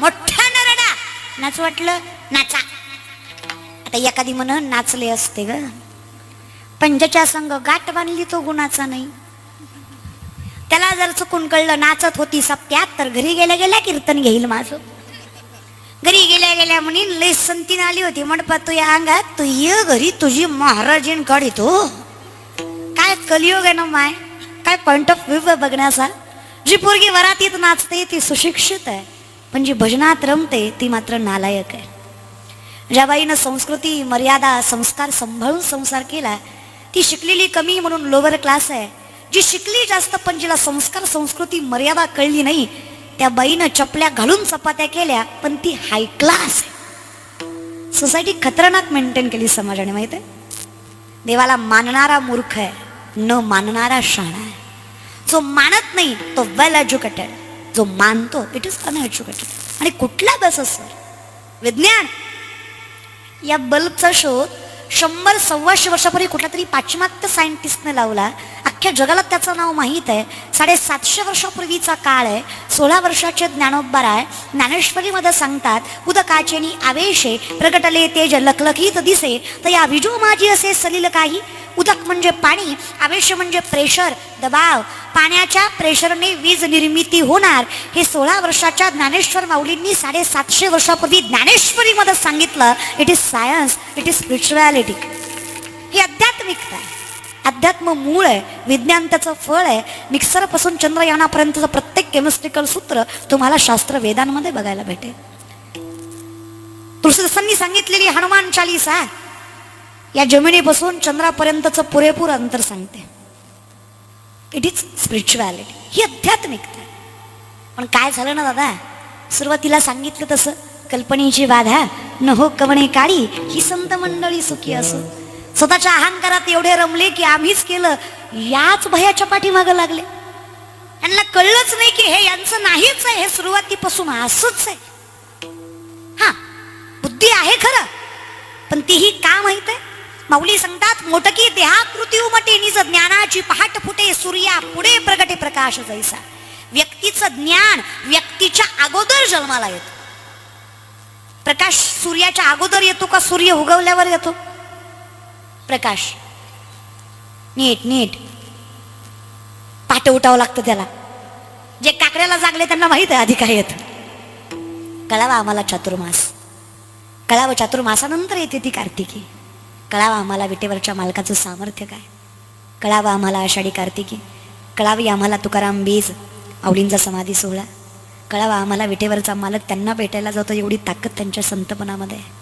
मोठ्यानं रडा नाच वाटलं? नाचा. आता एखादी म्हण नाचले असते ग. पंजाच्या संग गाठ बांधली तो गुणाचा नाही. त्याला जर चुकून कळलं नाचत होती सप्त्यात तर घरी गेल्या गेल्या कीर्तन घेईल माझं. घरी गेल्या गेल्या म्हणी लय संतीन आली होती. म्हणपा तू या अंगात तू ये घरी तुझी महाराजीन काढितो काय कलियोग आहे ना माय? काय पॉइंट ऑफ व्ह्यू बघण्याचा जी पोरगी वरातीत नाचते ती सुशिक्षित आहे. पण जी भजनात रमते ती मात्र नालायक आहे. ज्या बाईनं संस्कृती मर्यादा संस्कार सांभाळून संसार केला ती शिकलेली कमी म्हणून लोअर क्लास आहे. जी शिकली जास्त पण जिला संस्कार संस्कृती मर्यादा कळली नाही त्या बाईनं चपल्या घालून चपात्या केल्या पण ती हाय क्लास आहे. सोसायटी खतरनाक मेंटेन केली समाजाने माहीत आहे? देवाला मानणारा मूर्ख आहे न मानणारा शाणा आहे. जो मानत नाही तो वेल एज्युकेटेड जो मानतो इट इज अनएज्युकेटेड आणि कुठला बस सर विज्ञान. या बल्बचा शोध शंभर सव्वाशे वर्षापूर्वी कुठला तरी पाश्चिमात्य सायंटिस्टने लावला. अख्ख्या जगाला त्याचं नाव माहीत आहे. साडेसातशे वर्षापूर्वीचा काळ आहे. सोळा वर्षाचे ज्ञानोबा आहे. ज्ञानेश्वरीमध्ये सांगतात उदकाचेनी आवेशे प्रगटले तेज लखलखीत दिसे. तर या विजो माझी असे सलील काही? उदक म्हणजे पाणी आवेश म्हणजे प्रेशर दबाव. पाण्याच्या प्रेशरने वीज निर्मिती होणार. हे सोळा वर्षाच्या ज्ञानेश्वर माऊलींनी साडेसातशे वर्षापूर्वी ज्ञानेश्वरीमध्ये सांगितलं. It is science it is spirituality हे अध्याय अध्यात्म मूळ आहे विज्ञान त्याचं फळ आहे. मिक्सरपासून चंद्रयानापर्यंतचं प्रत्येक केमिस्ट्रिकल सूत्र तुम्हाला शास्त्र वेदांमध्ये बघायला भेटेल. तुळशीदासांनी सांगितलेली हनुमान चालीसा या जमिनीपासून चंद्रापर्यंतचं पुरेपूर अंतर सांगते. इट इज स्पिरिच्युअलिटी ही अध्यात्मिकता आहे. पण काय झालं ना दादा? सुरुवातीला सांगितलं तसं कल्पनेची बाधा न हो कवणे काळी ही संत मंडळी सुखी असो. स्वतःच्या अहंकारात एवढे रमले की आम्हीच केलं याच भयाच्या पाठीमागं लागले. यांना कळलंच नाही की हे यांचं नाहीच आहे हे सुरुवातीपासून असंच आहे. हा बुद्धी आहे खरं पण तीही का माहीत आहे? माऊली सांगतात मोटकी देहाकृती उमटे निज ज्ञानाची पहाट फुटे सूर्या पुढे प्रगटे प्रकाश जैसा. व्यक्तीचं ज्ञान व्यक्तीच्या अगोदर जन्माला येतो. प्रकाश सूर्याच्या अगोदर येतो का? सूर्य उगवल्यावर येतो. प्रकाश. नीट नीट. पाट उठावं लागतं त्याला. जे काकड्याला जागले त्यांना माहीत आहे आधी काय येत कळावा आम्हाला चातुर्मास. कळावं चातुर्मासानंतर येते ती कार्तिकी. कळावं आम्हाला विटेवरच्या मालकाचं सामर्थ्य काय? कळावं आम्हाला आषाढी कार्तिकी. कळावी आम्हाला तुकाराम बीज आवडींचा समाधी सोहळा. कळावा आम्हाला विटेवरचा मालक त्यांना भेटायला जातो एवढी ताकद त्यांच्या संतपणामध्ये आहे.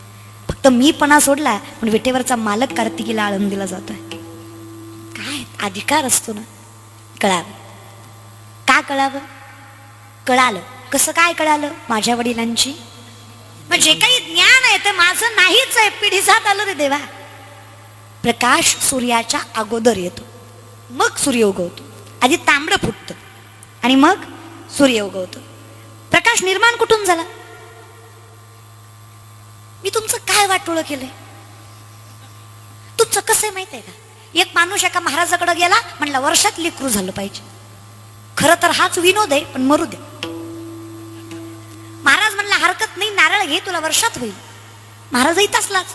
फक्त मीपणा सोडला पण विटेवरचा मालक कार्तिकीला आळंदीला जातोय. काय? अधिकार असतो ना. कळावं का कळावं? कळालं. कसं काय कळालं? माझ्या वडिलांची? मग जे काही ज्ञान आहे ते माझं नाहीच आहे. पिढीसात आलं रे देवा. प्रकाश सूर्याच्या अगोदर येतो. मग सूर्य उगवतो. आधी तांबडं फुटतं. आणि मग सूर्य उगवतो. प्रकाश निर्माण कुठून झाला? मी तुमचं काय वाटोळं केलंय? तुमचं कसं आहे माहिती आहे का? एक माणूस एका महाराजाकडे गेला म्हणला वर्षात लिकरू झालं पाहिजे. खरं तर हाच विनोद आहे पण मरू दे. महाराज म्हणला हरकत नाही नारळ घे तुला वर्षात होईल. महाराज असलाच.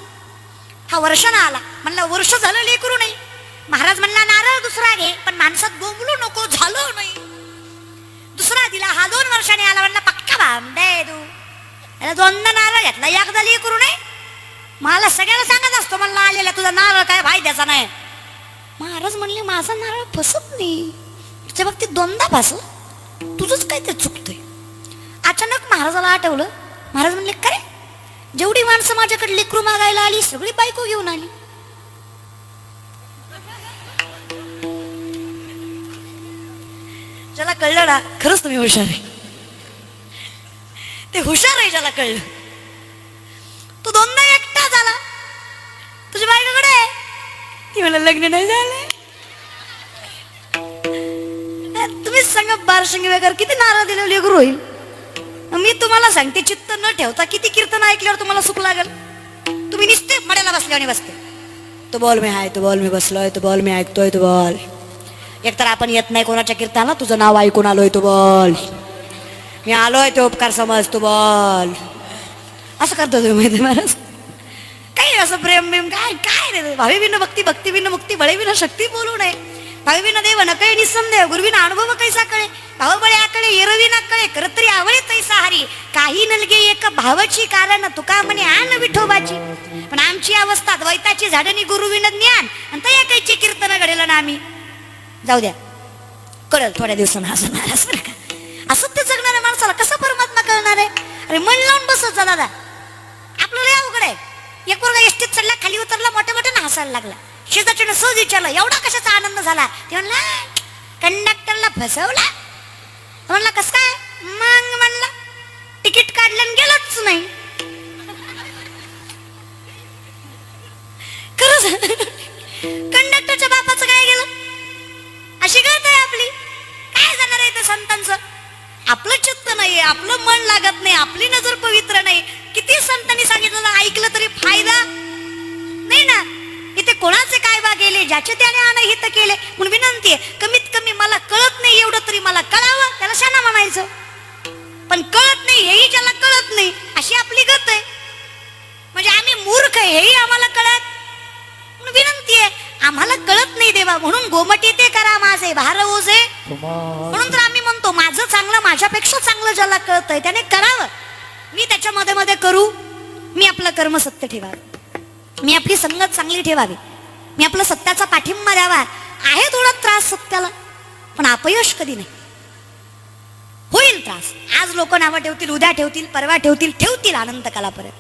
हा वर्षानं आला. म्हणला वर्ष झालं लेकरू नाही. महाराज म्हणला नारळ दुसरा घे पण माणसात बोंबलू नको झालं नाही. दुसरा दिला हा दोन वर्षाने आला. म्हणला पक्का बांधे तू याला दोनदा नारळ घेतला. एकदा लेकरू नये. मला सगळ्याला सांगत असतो मला आलेला तुझा नारळ काय फायद्याचा नाही. महाराज म्हणले माझा नारळ फसत नाही. तुझ्या बाबतीत दोनदा फसला. तुझंच काय ते चुकतंय. अचानक महाराजाला आठवलं. महाराज म्हणले काय जेवढी माणसं माझ्याकडे लेकरू मागायला आली सगळी बायको घेऊन आली. ज्याला कळलं ना खरंच तुम्ही हुशार आहे. ते हुशार आहे ज्याला कळलं. तो दोनदा एकटा झाला. तुझ्या बायकाकडे आहे. ती मला लग्न नाही झालंय तुम्हीच सांगा बारशंगी वगैरे किती नारा दिले गुरु होईल? मी तुम्हाला सांगते चित्त न ठेवता किती कीर्तन ऐकल्यावर तुम्हाला सुख लागेल? तुम्ही निसते मड्याला आणि बसते. तो बॉल मी आहे तो बॉल मी बसलोय तो बॉल मी ऐकतोय तो बॉल. एकतर आपण येत नाही कोणाच्या कीर्तनाला तुझं नाव ऐकून आलोय तो बॉल. मी आलोय ते उपकार समज तू बोल. असं करतो तुम्ही माहिती आहे महाराज? काही असं प्रेम बिम काय काय रे भावी विन भक्ती भक्ती विन मुक्ती बळे विन शक्ती बोलू नये. भावी विन देव न निसंदेह गुरुविन अनुभव कैसा कळे? भावबळे बळे आकळे एरवी ना कळे करतरी आवळे तैसा हरी. काही नलगे एक भावाची कारण तुका म्हणे आण विठोबाची. पण आमची अवस्था द्वैताची झाडणी गुरुविन ज्ञान. आणि तया काहीची कीर्तन घडेल ना आम्ही. जाऊ द्या. कळल थोड्या दिवसांना असं महाराज बरं माणसाला कसा परमात्मा कळणार आहे? अरे मन लावून बसत जा दादा. आपलं लय अवघड आहे. एक पोरगा एसटीत चढला खाली उतरला मोठ्या मोठ्यानं हसायला लागला. शेजारच्यानं सहज विचारलं एवढा कशाचा आनंद झाला? ते म्हणला कंडक्टरला फसवला. म्हणला कस काय? ऐकलं तरी फायदा? नाही ना. इथे कोणाचे काय बा गेले ज्याचे त्याने अनहित केले? म्हणून विनंती आहे कमीत कमी मला कळत नाही एवढं तरी मला कळावं त्याला शाना म्हणायचं. पण कळत नाही हेही ज्याला कळत नाही अशी आपली गत आहे. म्हणजे आम्ही मूर्ख आहे हेही आम्हाला कळत. म्हणून विनंती आहे आम्हाला कळत नाही देवा म्हणून गोमटी ते करा माझे भार ओझे. म्हणून तर आम्ही म्हणतो माझं चांगलं माझ्यापेक्षा चांगलं ज्याला कळतंय त्याने करावं. मी त्याच्यामध्ये मध्ये करू. मी आपलं कर्म सत्य ठेवावं. मी आपली संगत चांगली ठेवावी. मी आपला सत्याचा पाठिंबा द्यावा. आहे थोडा त्रास सत्याला पण अपयश कधी नाही. होईल त्रास. आज लोक नावं ठेवतील उद्या ठेवतील परवा ठेवतील ठेवतील आनंद कालापर्यंत.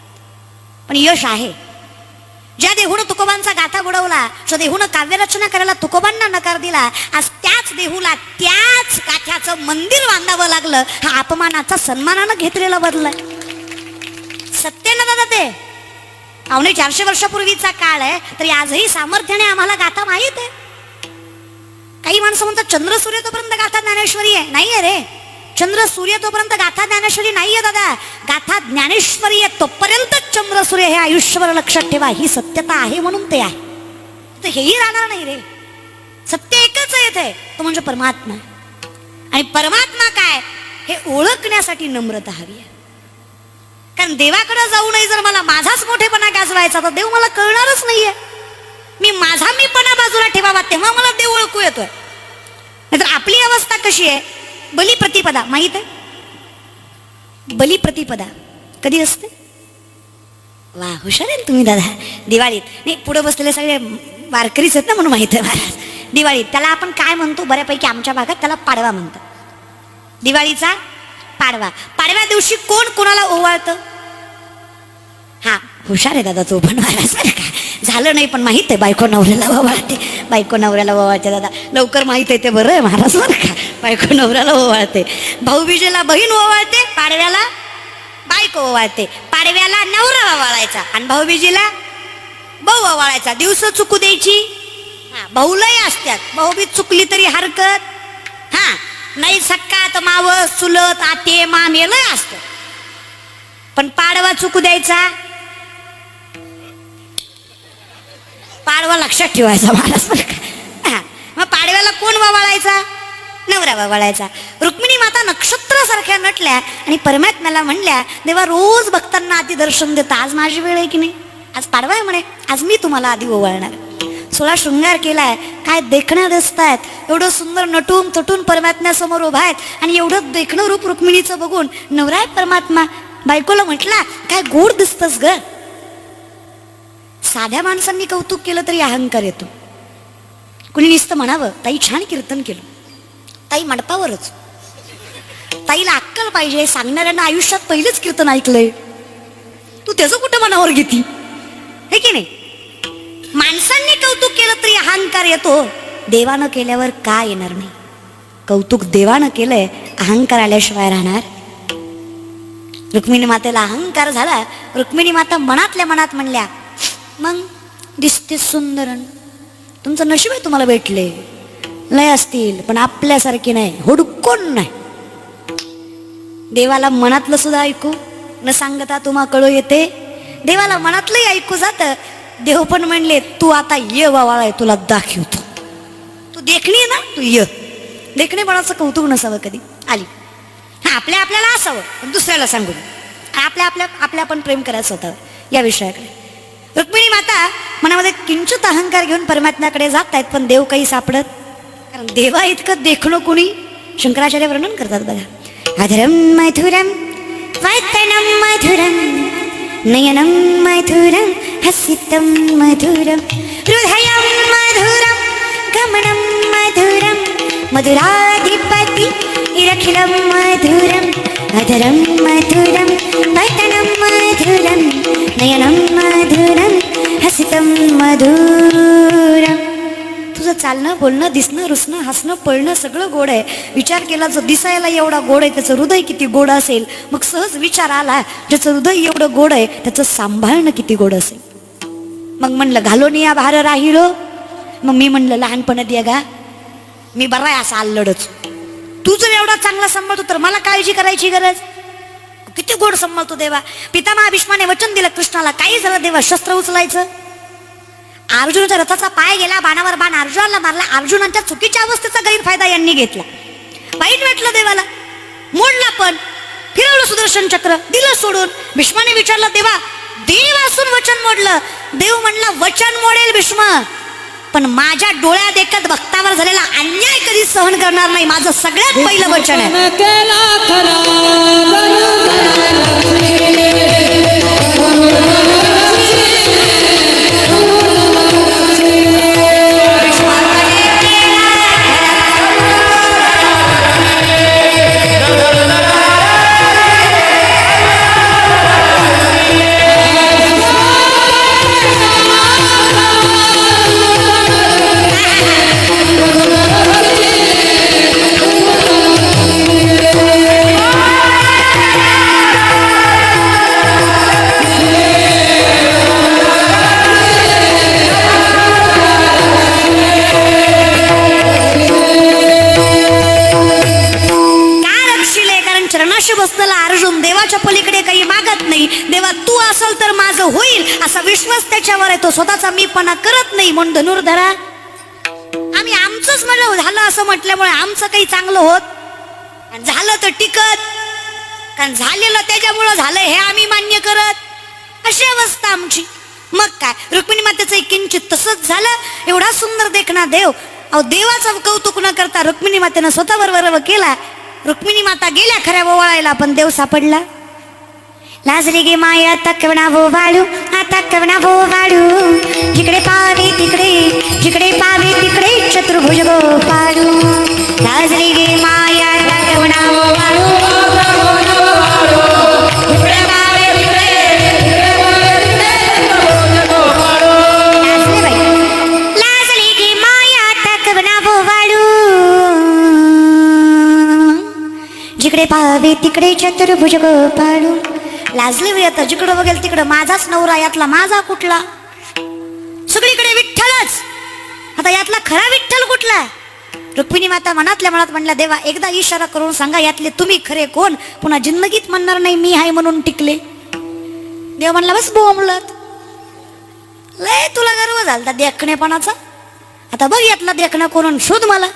पण यश आहे. ज्या देहून तुकोबांचा गाथा बुडवला जो देहून काव्यरचना करायला तुकोबांना नकार दिला आज त्याच देहूला त्याच गाथ्याचं मंदिर बांधावं लागलं हा अपमानाचा सन्मानानं घेतलेला बदलाय. सत्य ना दादा ते पावणे चारशे वर्षापूर्वीचा काळ आहे तरी आजही सामर्थ्याने आम्हाला गाथा माहीत आहे. काही माणसं म्हणतात चंद्र सूर्य तोपर्यंत गाथा ज्ञानेश्वरी आहे. नाही आहे रे. चंद्र सूर्य तोपर्यंत गाथा ज्ञानेश्वरी नाहीये दादा. गाथा ज्ञानेश्वरी आहे तोपर्यंत चंद्र सूर्य हे आयुष्यभर लक्षात ठेवा. ही सत्यता आहे म्हणून ते आहे. तर हेही राहणार नाही रे. सत्य एकच आहे तो म्हणजे परमात्मा. आणि परमात्मा काय? हे ओळखण्यासाठी नम्रता हवी आहे. कारण देवाकडे जाऊ नये जर मला माझाच मोठेपणा गाजवायचा तर देव मला कळणारच नाहीये. मी माझा मीपणा बाजूला ठेवावा तेव्हा मला देव ओळखू येतोय. नाहीतर आपली अवस्था कशी आहे? बली प्रतिपदा माहीत आहे? बली प्रतिपदा कधी असते? वा हुशार आहे तुम्ही दादा. दिवाळीत. नाही पुढे बसलेले सगळे वारकरीच आहेत ना म्हणून माहीत आहे महाराज दिवाळीत त्याला आपण काय म्हणतो? बऱ्यापैकी आमच्या भागात त्याला पाडवा म्हणतो दिवाळीचा पाडवा. पाडव्या दिवशी कोण कोणाला ओवाळतं? हा हुशार आहे दादा तो पण महाराज का? झालं नाही पण माहीत आहे बायको नवऱ्याला ओवाळते. बायको नवऱ्याला ओवाळते दादा. लवकर माहीत आहे ते बरं आहे महाराज बरं का? बायको नवऱ्याला ओवाळते. भाऊबीजेला बहीण ओवाळते पाडव्याला बायको ओवाळते. पाडव्याला नवरा ओवाळायचा आणि भाऊबीजेला भाऊ ओवाळायचा. दिवस चुकू द्यायची. हा भाऊलाही असतात. भाऊबीज चुकली तरी हरकत. हा नाही सक्कात माव चुलत आते मामेलय असत. पण पाडवा चुकू द्यायचा? पाडवा लक्षात ठेवायचा मला हा. मग पाडव्याला कोण ववाळायचा? नवरा ववाळायचा. रुक्मिणी माता नक्षत्रासारख्या नटल्या आणि परमात्म्याला म्हणल्या देवा रोज भक्तांना आधी दर्शन देता. आज माझी वेळ आहे की नाही? आज पाडवा आहे म्हणे. आज मी तुम्हाला आधी ओवाळणार सोळा शृंगार केलाय. काय देखण्या दिसत आहेत एवढं सुंदर नटून तटून परमात्म्यासमोर उभा आहेत. आणि एवढं देखणं रूप रुक्मिणीचं बघून नवरा परमात्मा बायकोला म्हटला काय गोड दिसतस ग. साध्या माणसांनी कौतुक केलं तरी अहंकार येतो. कुणी नुसतं म्हणावं ताई छान कीर्तन केलं. ताई मंडपावरच. ताईला अक्कल पाहिजे सांगणाऱ्यांना आयुष्यात पहिलंच कीर्तन ऐकलंय. तू त्याचं कुठं मनावर घेती? हे की नाही? कौतुक केलं तरी अहंकार येतो. देवानं केल्यावर का येणार नाही. कौतुक देवानं केलंय अहंकार आल्याशिवाय राहणार. रुक्मिणी मातेला अहंकार झाला रुक्मिणी माता मनातल्या मनात म्हणल्या मग दिसते सुंदर तुमचं नशीब आहे तुम्हाला भेटले. लय असतील पण आपल्यासारखे नाही हुडकोण नाही. देवाला मनातलं सुद्धा ऐकू न सांगता तुम्हा कळू येते. देवाला मनातलंही ऐकू जात देव पण म्हणले तू आता ये बाबाळा तुला दाखवतो. तू देखणी आहे ना? तू ये. असं कौतुक नसावं कधी. आली. हा आपल्या आपल्याला असावं पण दुसऱ्याला सांगून. आपल्या आपल्या आपल्या आपण प्रेम करायचं होतं या विषयाकडे. रुक्मिणी माता मनामध्ये किंचित अहंकार घेऊन परमात्म्याकडे जात आहेत पण देव काही सापडत कारण देवा इतकं देखणं कुणी? शंकराचार्य वर्णन करतात बघा. अधरम मधुरम वैतनं मधुरम नयनम मधुरम हसितं मधुरं हृदयं मधुरं गमनं मधुरं मधुराधिपति इरखिलं मधुरम् अधरं मधुरं पतनं मधुरं नयनं मधुरं हसितं मधुरम् तुझं चालणं बोलणं दिसणं रुसणं हसणं पळणं सगळं गोड आहे. विचार केला जो दिसायला एवढा गोड आहे त्याचं हृदय किती गोड असेल? मग सहज विचार आला ज्याचं हृदय एवढं गोड आहे त्याचं सांभाळणं किती गोड असेल? मग म्हणलं घालून या भार राहिलो. मग मी म्हणलं लहानपणात ये गा. मी बरा आहे असा आल्लडच. तू जर एवढा चांगला सांभाळतो तर मला काळजी करायची गरज. किती गोड सांभाळतो देवा. पितामहा भीष्माने वचन दिलं कृष्णाला. काही झालं देवा शस्त्र उचलायचं. अर्जुनाच्या रथाचा पाय गेला बाणावर बाण अर्जुनाला मारला. अर्जुनांच्या चुकीच्या अवस्थेचा गैरफायदा यांनी घेतला. वाईट वाटलं देवाला. मोडला पण. फिरवलं सुदर्शन चक्र. दिलं सोडून. भीष्माने विचारलं देवा देव असून वचन मोडलं. देव म्हणला वचन मोडेल भीष्म. पण माझ्या डोळ्या देखत भक्तावर झालेला अन्याय कधी सहन करणार नाही. माझं सगळ्यात पहिलं वचन आहे. विश्वास त्याच्यावर आहे तो स्वतःचा मीपणा करत नाही म्हणून धनुर्धरा. आम्ही आमचंच म्हणलं झालं असं म्हटल्यामुळे आमचं काही चांगलं होत. आणि झालं तर टिकत. कारण झालेलं त्याच्यामुळं झालं हे आम्ही मान्य करत. अशी अवस्था आमची. मग काय? रुक्मिणी मातेचं एक किंचित तसंच झालं. एवढा सुंदर देखना देव. अहो देवाचं कौतुक न करता रुक्मिणी मातेनं स्वतःवर वरव केला. रुक्मिणी माता गेल्या खऱ्या ओवाळायला पण देव सापडला. लाजरी गे माया तकवणा कवणा वाळू हा कवणा भो वाळू. जिकडे पावे तिकडे जिकडे पावे तिकडे चतुर्भुज गो पाडू लाजरी गे माया तकवणा कवणा वाळू जिकडे पावे गे माया वाळू. जिकडे तिकडे चतुर्भुज पाळू. लाजले बाई आता जिकडं बघेल तिकडं. माझाच नवरा यातला माझा कुठला? सगळीकडे विठ्ठलच. आता यातला खरा विठ्ठल कुठला? रुक्मिणी माता मनातल्या मनात म्हणल्या देवा एकदा इशारा करून सांगा यातले तुम्ही खरे कोण? पुन्हा जिंदगीत म्हणणार नाही मी आहे म्हणून टिकले. देव म्हणला बस बोंबलत लय तुला गर्व झाला देखणेपणाचा? आता बघ यातला देखणं कोण शोध मला.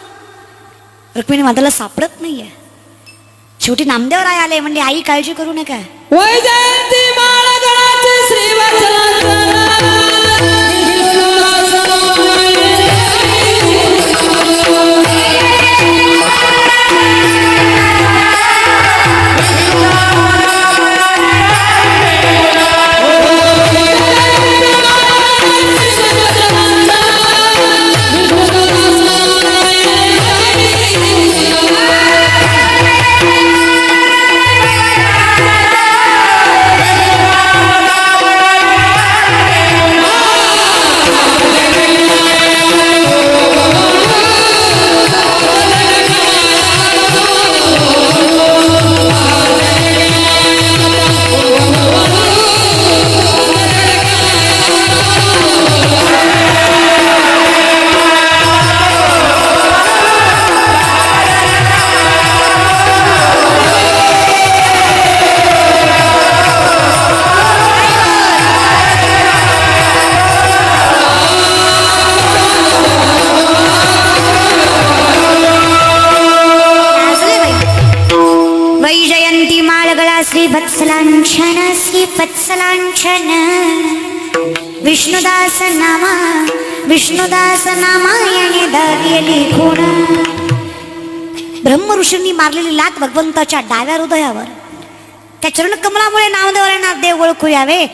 रुक्मिणी माताला सापडत नाहीये. शेवटी नामदेव राय आले म्हणजे आई काळजी करू नका. वैजयंती श्री वत्सलांछन श्रीवत्सलांछन विष्णुदास नामा विष्णुदास नामायणे दार्य लिखून। ब्रह्म ऋषींनी मारलेली लात भगवंताच्या डाव्या हृदयावर. त्या चरण कमलामुळे नामदेवाला देव ओळखू यावे.